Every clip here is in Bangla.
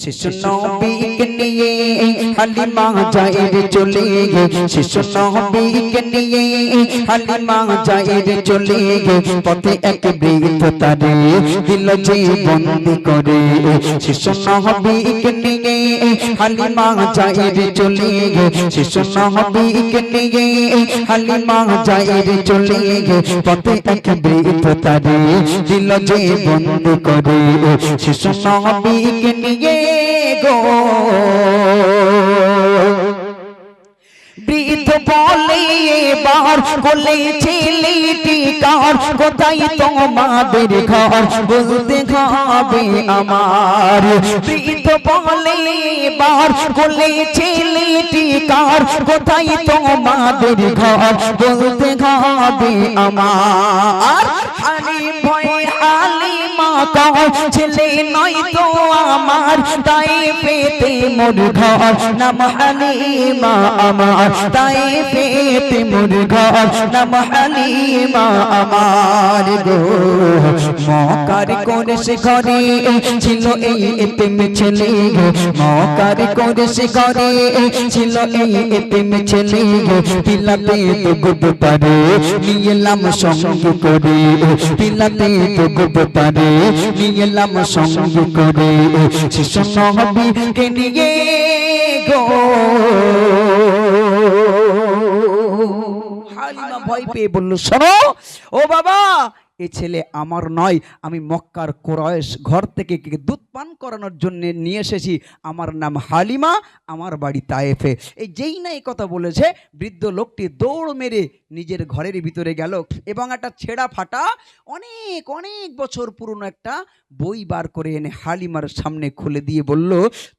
শিশু নবীকে নিয়ে হালিমা যায়ের চলে গে শিশু নবীকে নিয়ে হালিমা যায়ের চলে গে পথে এক বৃদ্ধ তারে দিল যে বন্দি করে। শিশু নবীকে নিয়ে হালিমা যায়ের চলে গে শিশু নবীকে নিয়ে হালিমা যায়ের চলে গে পথে এক বৃদ্ধ তারে দিল যে বন্দি করে। শিশু নবীকে নিয়ে গো বৃদ্ধ বলে, এবার কোলে ছেলেটি কার কোথায় তোমাদের ঘর? বলতে হবে আমার। বৃদ্ধ বলে, এবার কোলে ছেলেটি কার কোথায় তোমাদের ঘর? বলতে হবে আমার। হালি ভয় হালি ছেলে নয় তো আমার, তাই পেতে মোর ঘর। নাম হালিমা আমার, তাই পেতে মোর ঘর। নাম হালিমা আমার গো। মকার করে সে ঘরে ছিল এই এতিম ছেলে মকার করে সে ঘরে ছিল এই এতিম ছেলে পিলাতে তো গুড পারে নিয়ে সঙ্গ করে। পিলাতে তো গুড পারে এলাম সঙ্গ করে। শিশু নবীকে নিয়ে গো। হালিমা ভয় পেয়ে বলল শোনো ও বাবা এ ছেলে আমার নয়, আমি মক্কার কোরয়েশ ঘর থেকে দুধ পান করানোর জন্য নিয়ে এসেছি। আমার নাম হালিমা, আমার বাড়ি তায়েফে। এই যেই না এই কথা বলেছে, বৃদ্ধ লোকটি দৌড় মেরে নিজের ঘরের ভিতরে গেল এবং একটা ছেঁড়া ফাটা অনেক অনেক বছর পুরনো একটা বই বার করে এনে হালিমার সামনে খুলে দিয়ে বলল,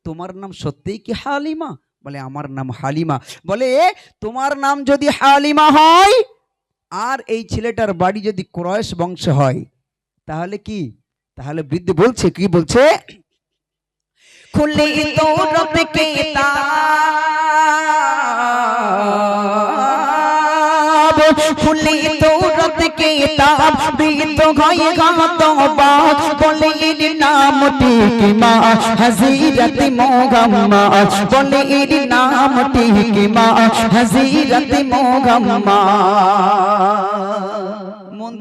তোমার নাম সত্যিই কি হালিমা? বলে, আমার নাম হালিমা। বলে, তোমার নাম যদি হালিমা হয় আর এই ছেলেটার বাড়ি যদি ক্রয়স বংশে হয় তাহলে কি? তাহলে বৃদ্ধ বলছে কি বলছে? খুলে দৌড়তে কে তাব খুলে দৌড়তে কে তাব বৃদ্ধ গয়ে গাত বাক, বলে এর নামটি কি মা হযরত মোহাম্মা বলে এর নামটি কি মা হযরত মোহাম্মা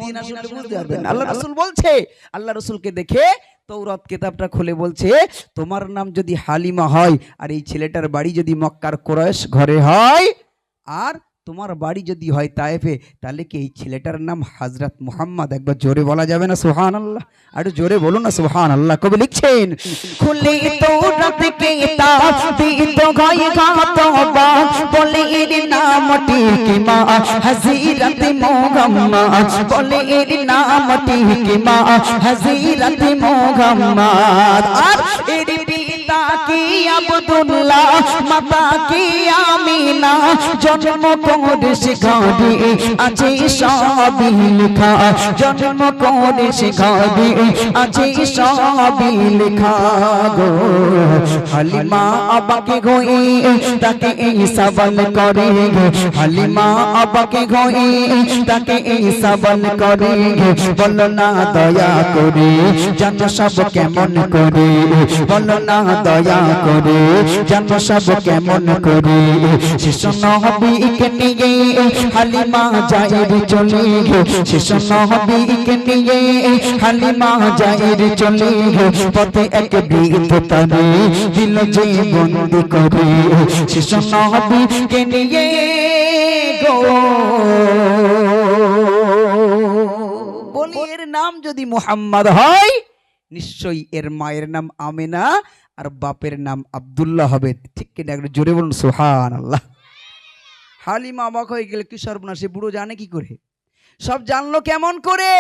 দিয়ে না বুঝতে পারবেন। আল্লাহ রাসূল রাসূলকে দেখে তৌরাত কিতাবটা খুলে বলছে, তোমার নাম যদি হালিমা হয়, আর এই ছেলেটার বাড়ি যদি মক্কার কোরয়েশ ঘরে হয়, আর তোমার বাড়ি যদি হয় তায়েফে, তাহলে কি এই ছেলেটার নাম হাজরত মুহাম্মদ? একবার জোরে বলা যাবে না? সুহান আল্লাহ আর জোরে বলুন না সুহান আল্লাহ কবি লিখছেন, খুলে বলে বলে এর পিতা কি আব্দুল্লাহ, মাতা কি আমিনা? জন্ম করে শিখাবি আছে সবই লেখা। জন্ম করে শিখাবি আছে সবই লেখা গো। হালিমা আবাকে গই তাকে এই করে হালিমা আবাকে গই তাকে এই করে বলো না দয়া করে, জানো সব কেমন করে? বলো না দয়া করে সব কেমন করে? শিশু নিয়ে হালিমা যায়ের চলে শিশু নিয়ে হালিমা যায়ের চলে পথে এক তারে দিল যে বন্দি করে। শিশু নিয়ে গো। নাম যদি মুহাম্মদ হয়, নিশ্চয়ই এর মায়ের নাম আমেনা। আর বাপের নাম আব্দুল্লাহ হবে। ঠিক কিনা? একটু জোরে বলুন সুহান আল্লাহ হালিমা অবাক হয়ে গেলে, কি সর্বনাশ বুড়ো জানে কি করে? সব জানলো কেমন করে?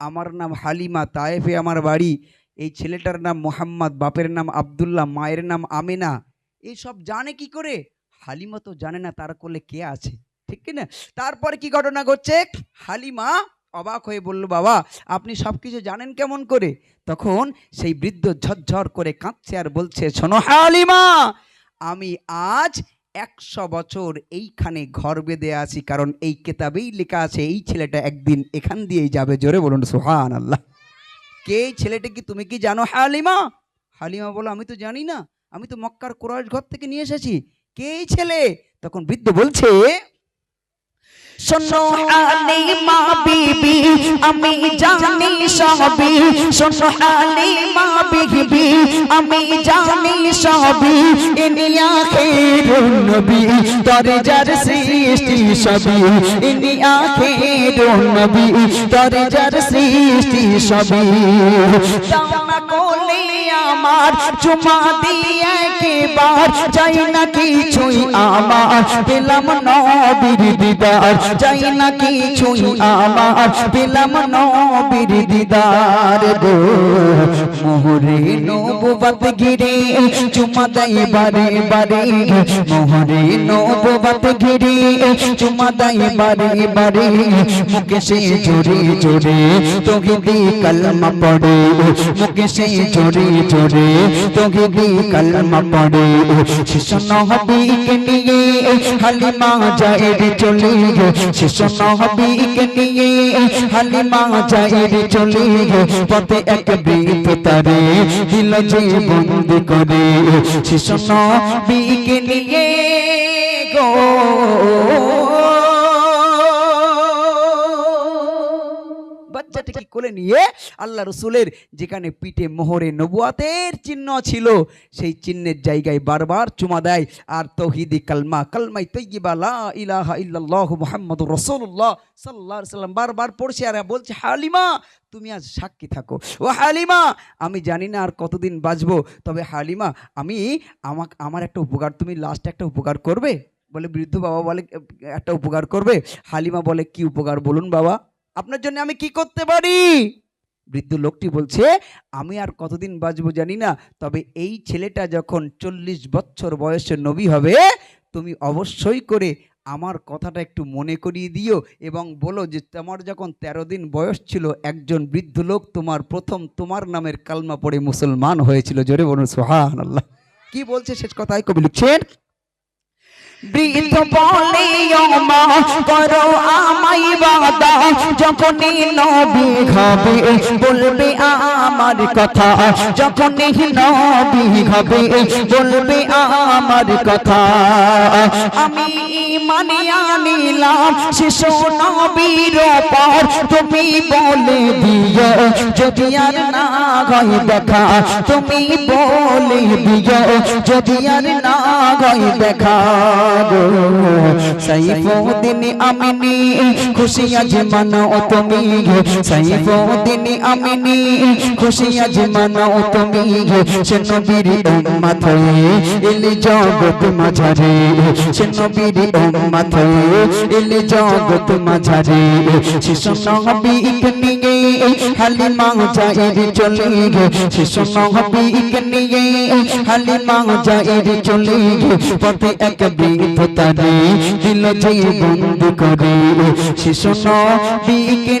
আমার নাম হালিমা তায়েফে আমার বাড়ি। এই ছেলেটার নাম মোহাম্মদ, বাপের নাম আব্দুল্লাহ, মায়ের নাম আমেনা। এই সব জানে কি করে? হালিমা তো জানে না, তার কোলে কে আছে? ঠিক কিনা? তারপরে কি ঘটনা ঘটছে? হালিমা অবাক হয়ে বলল, বাবা, আপনি সব কিছু জানেন কেমন করে? তখন সেই বৃদ্ধ ঝরঝর করে কাঁদছে আর বলছে, শোনো হালিমা, আমি আজ একশো বছর এইখানে ঘর বেঁধে আছি, কারণ এই কেতাবেই লেখা আছে, এই ছেলেটা একদিন এখান দিয়েই যাবে। জোরে বলুন সোহান আল্লাহ কে ছেলেটা কি তুমি কি জানো, হালিমা? হালিমা বলো আমি তো জানি না, আমি তো মক্কার কোরআশ ঘর থেকে নিয়ে এসেছি। কে ছেলে? তখন বৃদ্ধ বলছে শোনো আলিমা বিবি, আমি জানি সবই। শোনো আলিমা বিবি, আমি জানি সবই। ইনিয়া খেরুন নবী তরে যার সৃষ্টি সবই। ইনিয়া খেরুন নবী তরে যার সৃষ্টি সবই। দানা কোলে আমার চুমা দিয়ে একবার চাই না কিছুই আমার। পেলাম নবীর দিদার। চাই না কিছুই আমার। পেলাম নবীর দিদার গো। মোহরে নবুবত গিরে চুমা দেয় বারে বারে। মোহরে নবুবত গিরে চুমা দেয় বারে বারে। মুখে সে জোরে জোরে তোকে দি কলমা পড়ে। মুখে সে জোরে জোরে তোকে দি কলমা পড়ে। শিশু নহবিকে নিয়ে হালিমা যায় রে চলে গে শিশু নহবিকে নিয়ে হালিমা যায় রে চলে গে পথে এক বৃত তারে দিল যে বন্দি করে। শিশু নহবিকে নিয়ে বাচ্চাটিকে কোলে নিয়ে আল্লাহ রসুলের যেখানে পিঠে মোহরে নবুয়াতের চিহ্ন ছিল, সেই চিহ্নের জায়গায় বারবার চুমা দেয়, আর তৌহিদি কালমা, কালমাই তৈবা লা সাল্লাল্লাহু আলাইহি সাল্লাম। বারবার পড়ছে আর বলছে, হালিমা, তুমি আজ সাক্ষী থাকো। ও হালিমা, আমি জানি না আর কতদিন বাঁচবো, তবে হালিমা, আমি আমাকে, আমার একটা উপকার, তুমি লাস্ট একটা উপকার করবে? বলে বৃদ্ধ বাবা বলে, একটা উপকার করবে? হালিমা বলে, কি উপকার বলুন বাবা? আপনার জন্য আমি কি করতে পারি? বৃদ্ধ লোকটি বলছে, আমি আর কতদিন বাঁচবো জানি না, তবে এই ছেলেটা যখন চল্লিশ বছর বয়সে নবী হবে, তুমি অবশ্যই করে আমার কথাটা একটু মনে করিয়ে দিও এবং বলো যে তোমার যখন তেরো দিন বয়স ছিল, একজন বৃদ্ধ লোক তোমার প্রথম তোমার নামের কালমা পড়ে মুসলমান হয়েছিল। জোরে বলুন সোহান আল্লাহ কি বলছে শেষ কথায়? কবি লিখছেন বৃদ্ধ বলে মা করো আমায় বাদা যখনই নবী হবে বলবে আমার কথা। যখনই নবী হবে বলবে আমার কথা। আমি মানে আনিলাম, শিশু নবীর পর তুমি বলে দিও, যদি আর না গয় দেখা। তুমি বলে দিও, যদি আর না গয় দেখা। গো সাইফুদ্দিন আমিনী, খুশি আজ মানাও তুমি। সাইফুদ্দিন আমিনী, খুশি আজ মানাও তুমি। সে নবীর উম্মত হয়ে এলি জগৎ মাঝারে। সে নবীর চলে শিশু নিয়ে হালিমা যাইর চলে গে পথে এক বৃদ্ধ তারে দিল যে বন্দি করে শিশু নবীকে